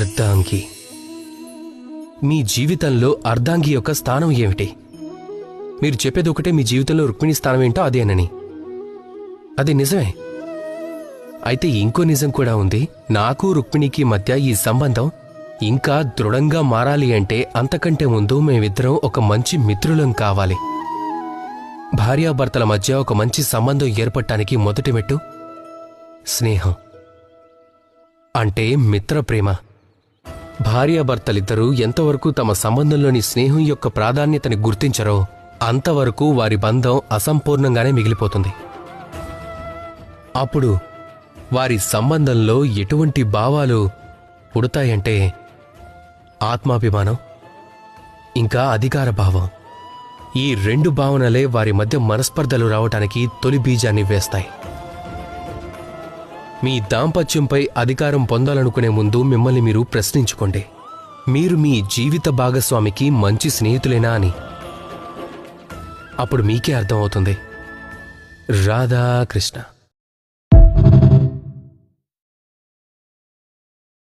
అర్ధాంగి. మీ జీవితంలో అర్ధాంగి యొక్క స్థానం ఏమిటి? మీరు చెప్పేది ఒకటే మీ జీవితంలో రుక్మిణి స్థానం ఏంటో అదేనని అది నిజమే. అయితే ఇంకో నిజం కూడా ఉంది. నాకు రుక్మిణికి మధ్య ఈ సంబంధం ఇంకా దృఢంగా మారాలి అంటే అంతకంటే ముందు మేమిద్దరం ఒక మంచి మిత్రులం కావాలి. భార్యాభర్తల మధ్య ఒక మంచి సంబంధం ఏర్పడటానికి మొదటి మెట్టు స్నేహం. అంటే మిత్ర ప్రేమ భార్యాభర్తలిద్దరూ ఎంతవరకు తమ సంబంధంలోని స్నేహం యొక్క ప్రాధాన్యతని గుర్తించరో అంతవరకు వారి బంధం అసంపూర్ణంగానే మిగిలిపోతుంది. అప్పుడు వారి సంబంధంలో ఎటువంటి భావాలు పుడతాయంటే ఆత్మాభిమానం ఇంకా అధికార భావం. ఈ రెండు భావనలే వారి మధ్య మనస్పర్ధలు రావటానికి తొలి బీజాన్ని వేస్తాయి. మీ దాంపత్యంపై అధికారం పొందాలనుకునే ముందు మిమ్మల్ని మీరు ప్రశ్నించుకోండి. మీరు మీ జీవిత భాగస్వామికి మంచి స్నేహితులేనా అని. అప్పుడు మీకే అర్థమవుతుంది. రాధాకృష్ణ.